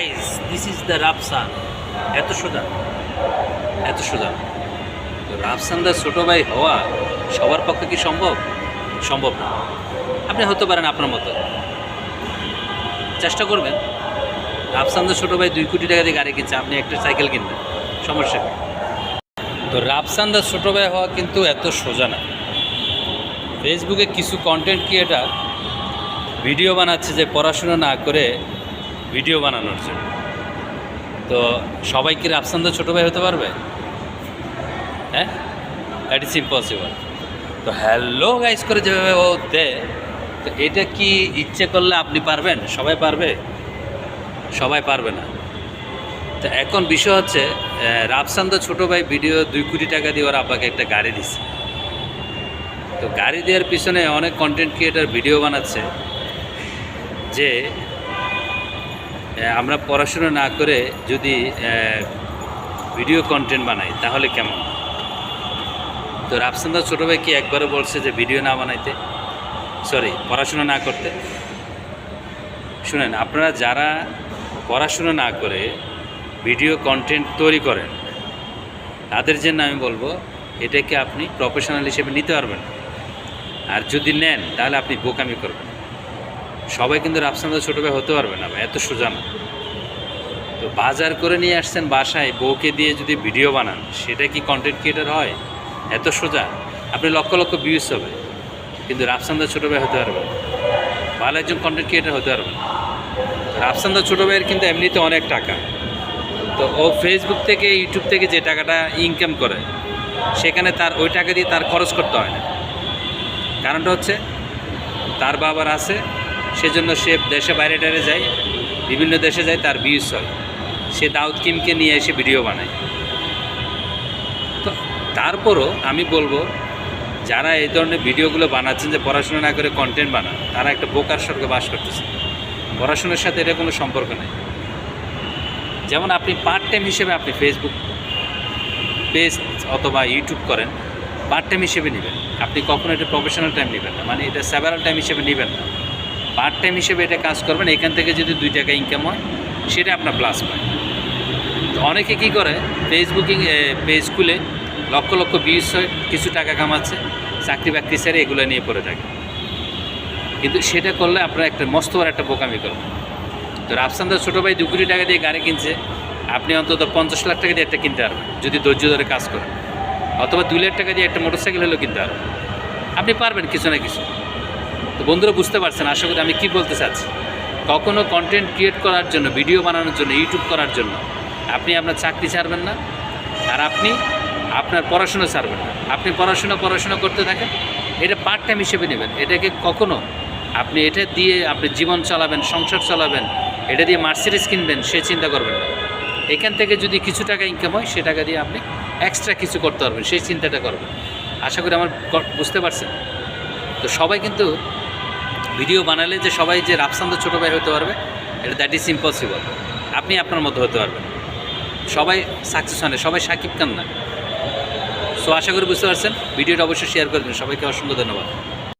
Guys this is the Rafsan এত সোজা এত সোজা। তো রাফসানদার ছোটো ভাই হওয়া সবার পক্ষে কি সম্ভব? সম্ভব না। আপনি হতে পারেন আপনার মতো। চেষ্টা করবেন। রাফসানদার ছোটো ভাই দুই কোটি টাকা দিয়ে গাড়ি কিনছে, আপনি একটা সাইকেল কিনবেন। সমস্যা তো রাফসানদার ছোটো ভাই হওয়া কিন্তু এত সোজা না। ফেসবুকে কিছু কন্টেন্ট ক্রিয়েটার ভিডিও বানাচ্ছে যে পড়াশোনা না করে ভিডিও বানানোর জন্য। তো সবাই কি রাফসানদার ছোটো ভাই হতে পারবে? হ্যাঁ? দ্যাট ইজ ইম্পসিবল তো হ্যালো গাইস করে যেভাবে ও দেয়, তো এটা কি ইচ্ছে করলে আপনি পারবেন? সবাই পারবে? সবাই পারবে না। তো এখন বিষয় হচ্ছে রাফসান্দা ছোটো ভাই ভিডিও দুই কোটি টাকা দিয়ে ওর আব্বাকে একটা গাড়ি দিচ্ছে তো গাড়ি দেওয়ার পিছনে অনেক কন্টেন্ট ক্রিয়েটার ভিডিও বানাচ্ছে, যে আমরা পড়াশোনা না করে যদি ভিডিও কন্টেন্ট বানাই, তাহলে কেমন? তো রাফসান্দা ছোটো ভাই কি একবারও বলছে যে ভিডিও না বানাইতে? সরি পড়াশোনা না করতে। শুনেন, আপনারা যারা পড়াশোনা না করে ভিডিও কন্টেন্ট তৈরি করেন, তাদের জন্য আমি বলব, এটাকে আপনি প্রফেশনাল হিসেবে নিতে পারবেন। আর যদি নেন, তাহলে আপনি বোকামি করবেন। সবাই কিন্তু রাফসান্দা ছোটো ভাই হতে পারবে না এত সোজা না। তো বাজার করে নিয়ে আসছেন বাসায়, বউকে দিয়ে যদি ভিডিও বানান, সেটা কি কন্টেন্ট ক্রিয়েটার হয়? এত সোজা। আপনি লক্ষ লক্ষ ভিউজ হবে। কিন্তু রাফসান্দা ছোটো ভাই হতে পারবে। ভালো একজন কন্টেন্ট ক্রিয়েটার হতে পারবে না। রাফসান্দা ছোটো ভাইয়ের কিন্তু এমনিতে অনেক টাকা। তো ও ফেসবুক থেকে ইউটিউব থেকে যে টাকাটা ইনকাম করে, সেখানে তার ওই টাকা দিয়ে তার খরচ করতে হয় না। কারণটা হচ্ছে, তার বাবার আছে সেজন্য সে দেশে বাইরে টাইরে যায়, বিভিন্ন দেশে যায়, তার ভিউজ হয়। সে দাউদ কিমকে নিয়ে এসে ভিডিও বানায়। তো তারপরও আমি বলব, যারা এই ধরনের ভিডিওগুলো বানাচ্ছেন যে পড়াশোনা না করে কন্টেন্ট বানান, তারা একটা বোকার স্বর্গে বাস করতেছে। পড়াশোনার সাথে এটা কোনো সম্পর্ক নেই। যেমন আপনি পার্ট টাইম হিসেবে আপনি ফেসবুক পেজ অথবা ইউটিউব করেন পার্ট টাইম হিসেবে নেবেন। আপনি কখনো এটা প্রফেশনাল টাইম নেবেন না। মানে এটা সেভারাল টাইম হিসেবে নেবেন না। পার্ট টাইম হিসেবে এটা কাজ করবেন, এখান থেকে যদি দুই টাকা ইনকাম হয়, সেটা আপনার প্লাস পয়েন্ট অনেকে কী করে ফেসবুকিং পেজ খুলে লক্ষ লক্ষ ভিউজ হয়, কিছু টাকা কামাচ্ছে, চাকরি বাকরি ছেড়ে এগুলো নিয়ে পড়ে থাকে। কিন্তু সেটা করলে আপনার একটা মস্ত বড় একটা বোকামি করবেন। তো রাফসান্দার ছোটো ভাই দু কোটি টাকা দিয়ে গাড়ি কিনছে, আপনি অন্তত পঞ্চাশ লাখ টাকা দিয়ে একটা কিনতে পারবেন, যদি ধৈর্য ধরে কাজ করেন। অথবা দুই লাখ টাকা দিয়ে একটা মোটরসাইকেল হলেও কিনতে পারবেন। আপনি পারবেন কিছু না কিছু। তো বন্ধুরা বুঝতে পারছেন, আশা করি আমি কি বলতে চাচ্ছি? কখনও কন্টেন্ট ক্রিয়েট করার জন্য ভিডিও বানানোর জন্য ইউটিউব করার জন্য আপনি আপনার চাকরি ছাড়বেন না আর আপনি আপনার পড়াশোনা ছাড়বেন না। আপনি পড়াশোনা পড়াশোনা করতে থাকেন, এটা পার্ট টাইম হিসেবে নেবেন। এটাকে কখনও আপনি এটা দিয়ে আপনি জীবন চালাবেন, সংসার চালাবেন, এটা দিয়ে মার্সিডিস কিনবেন, সে চিন্তা করবেন না। এখান থেকে যদি কিছু টাকা ইনকাম হয়, সে টাকা দিয়ে আপনি এক্সট্রা কিছু করতে পারবেন, সেই চিন্তাটা করবেন। আশা করি আমার বুঝতে পারছেন? তো সবাই কিন্তু ভিডিও বানালে যে সবাই যে রাফসান্দ ছোটো ভাই হতে পারবে, এটা দ্যাট ইজ ইম্পসিবল আপনি আপনার মতো হতে পারবেন সবাই সাকসেস হয় সবাই সাকিব খান না। সো আশা করি বুঝতে পারছেন। ভিডিওটা অবশ্যই শেয়ার করবেন সবাইকে অসংখ্য ধন্যবাদ।